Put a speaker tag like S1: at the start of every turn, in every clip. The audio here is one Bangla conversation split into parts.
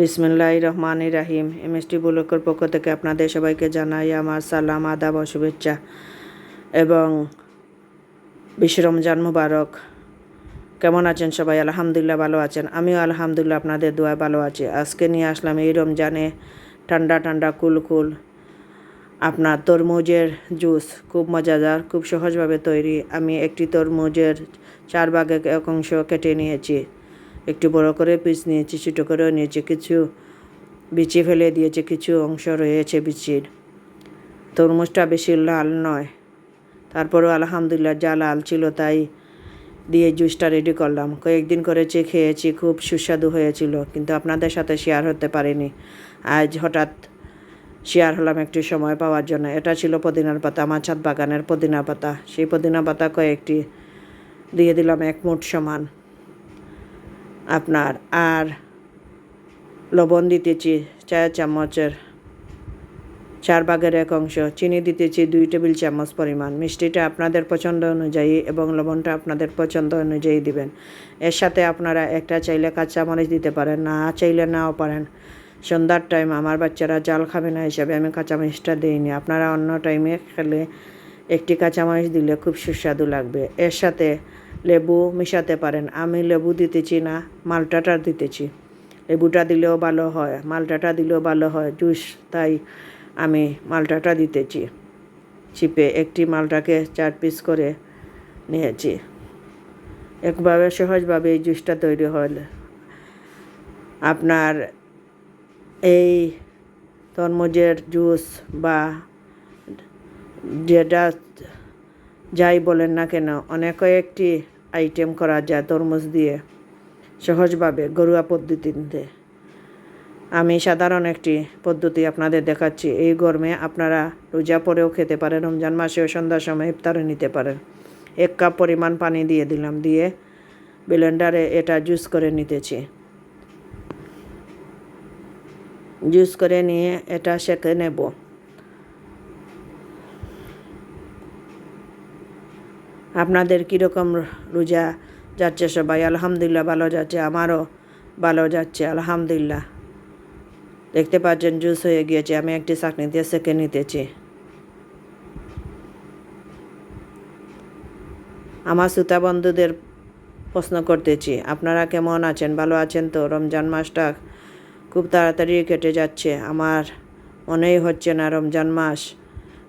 S1: বিসমিল্লাহ রহমান রাহিম। এমএসটি বুলকের পক্ষ থেকে আপনাদের সবাইকে জানাই আমার সালাম, আদাব শুভেচ্ছা এবং বিশ্ব রমজান মুবারক। কেমন আছেন সবাই? আলহামদুলিল্লাহ ভালো আছেন। আমিও আলহামদুলিল্লাহ আপনাদের দোয়া ভালো আছি। আজকে নিয়ে আসলাম এই রমজানে ঠান্ডা ঠান্ডা, কুল কুল। আপনার তরমুজের জুস খুব মজাদার, খুব সহজভাবে তৈরি। আমি একটি তরমুজের চার ভাগে এক অংশ কেটে নিয়েছি। একটু বড় করে পিস নিয়েছি, ছোটো করেও নিয়েছি, কিছু বিচি ফেলে দিয়েছে, কিছু অংশ রয়েছে বিচির। তরমুজটা বেশি লাল নয়। তারপরেও আলহামদুলিল্লাহ যা লাল ছিল তাই দিয়ে জুসটা রেডি করলাম। কয়েকদিন করেছি খেয়েছি, খুব সুস্বাদু হয়েছিল, কিন্তু আপনাদের সাথে শেয়ার হতে পারিনি। আজ হঠাৎ শেয়ার হলাম একটু সময় পাওয়ার জন্য। এটা ছিল পদিনার পাতা, আমার ছাদ বাগানের পদিনা পাতা। সেই পদিনা পাতা কয়েকটি দিয়ে দিলাম এক মুঠ সমান। আপনার আর লবণ দিতেছি চার চামচের চার ভাগের এক অংশ, চিনি দিতেছি দুই টেবিল চামচ পরিমাণ। মিষ্টিটা আপনাদের পছন্দ অনুযায়ী এবং লবণটা আপনাদের পছন্দ অনুযায়ী দিবেন। এর সাথে আপনারা একটা চাইলে কাঁচামরিচ দিতে পারেন, না চাইলে নাও পারেন। সন্ধ্যার টাইম আমার বাচ্চারা জাল খাবে না হিসাবে আমি কাঁচামরিচটা দিইনি। আপনারা অন্য টাইমে খেলে একটি কাঁচামরিচ দিলে খুব সুস্বাদু লাগবে। এর সাথে লেবু মিশাতে পারেন। আমি লেবু দিতেছি না, মালটাটা দিতেছি। লেবুটা দিলেও ভালো হয়, মালটাটা দিলেও ভালো হয়, জুস, তাই আমি মালটাটা দিতেছি। চিপে একটি মালটাকে চার পিস করে নিয়েছি। একভাবে সহজভাবে এই জুসটা তৈরি হল। আপনার এই তরমুজের জুস বা যেটা যাই বলেন না কেন, অনেক কয়েকটি আইটেম করা যায়, তরমুজ দিয়ে, সহজভাবে ঘরোয়া পদ্ধতিতে। আমি সাধারণ একটি পদ্ধতি আপনাদের দেখাচ্ছি। এই গরমে আপনারা রোজা পরেও খেতে পারেন, রমজান মাসেও সন্ধ্যার সময় ইফতারে নিতে পারেন। এক কাপ পরিমাণ পানি দিয়ে দিলাম, দিয়ে ব্লেন্ডারে এটা জুস করে নিতেছি। জুস করে নিয়ে এটা সেঁকে নেব। আপনাদের কীরকম রোজা যাচ্ছে সবাই? আলহামদুলিল্লাহ ভালো যাচ্ছে, আমারও ভালো যাচ্ছে, আলহামদুলিল্লাহ। দেখতে পাচ্ছেন, জুস হয়ে গিয়েছে, আমি একটি চাকনি দিয়ে সেঁকে নিতেছি। আমার শ্রোতা বন্ধুদের প্রশ্ন করতেছি, আপনারা কেমন আছেন? ভালো আছেন তো? রমজান মাসটা খুব তাড়াতাড়ি কেটে যাচ্ছে, আমার মনেই হচ্ছে না রমজান মাস।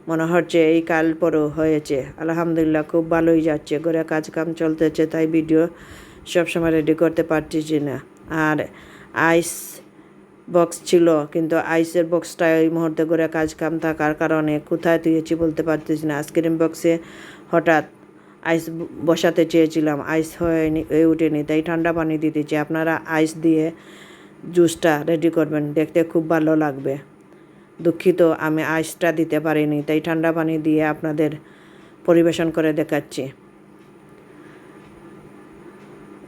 S1: মনে হচ্ছে এই কাল পরও হয়েছে। আলহামদুলিল্লাহ, খুব ভালোই যাচ্ছে। ঘরে কাজ কাম চলতেছে, তাই ভিডিও সবসময় রেডি করতে পারতেছি না। আর আইস বক্স ছিল, কিন্তু আইসের বক্সটা এই মুহূর্তে করে কাজ কাম থাকার কারণে কোথায় তুইছি বলতে পারতেছি না। আইসক্রিম বক্সে হঠাৎ আইস বসাতে চেয়েছিলাম। আইস হয়নি হয়ে উঠেনি তাই ঠান্ডা পানি দিতেছি। আপনারা আইস দিয়ে জুসটা রেডি করবেন, দেখতে খুব ভালো লাগবে। দুঃখিত, আমি আইসটা দিতে পারিনি, তাই ঠান্ডা পানি দিয়ে আপনাদের পরিবেশন করে দেখাচ্ছি।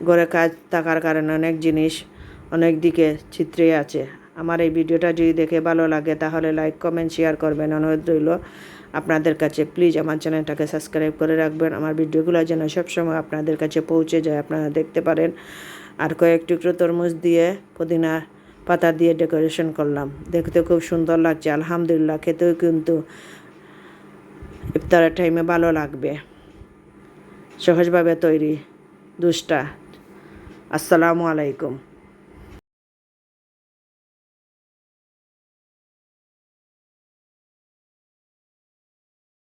S1: ঘরে কাজ থাকার কারণে অনেক জিনিস অনেক দিকে চিত্রে আছে। আমার এই ভিডিওটা যদি দেখে ভালো লাগে, তাহলে লাইক, কমেন্ট, শেয়ার করবেন। অনুরোধ রইল আপনাদের কাছে। প্লিজ আমার চ্যানেলটাকে সাবস্ক্রাইব করে রাখবেন। আমার ভিডিওগুলো যেন সবসময় আপনাদের কাছে পৌঁছে যায়, আপনারা দেখতে পারেন। আর কয়েক টুকরো তরমুজ দিয়ে পুদিনা পাতা দিয়ে ডেকোরেশন করলাম। দেখতে খুব সুন্দর লাগছে, আলহামদুলিল্লাহ। খেতেও কিন্তু ইফতারের টাইমে ভালো লাগবে। সহজভাবে তৈরি দুষ্টা। আসসালামু আলাইকুম।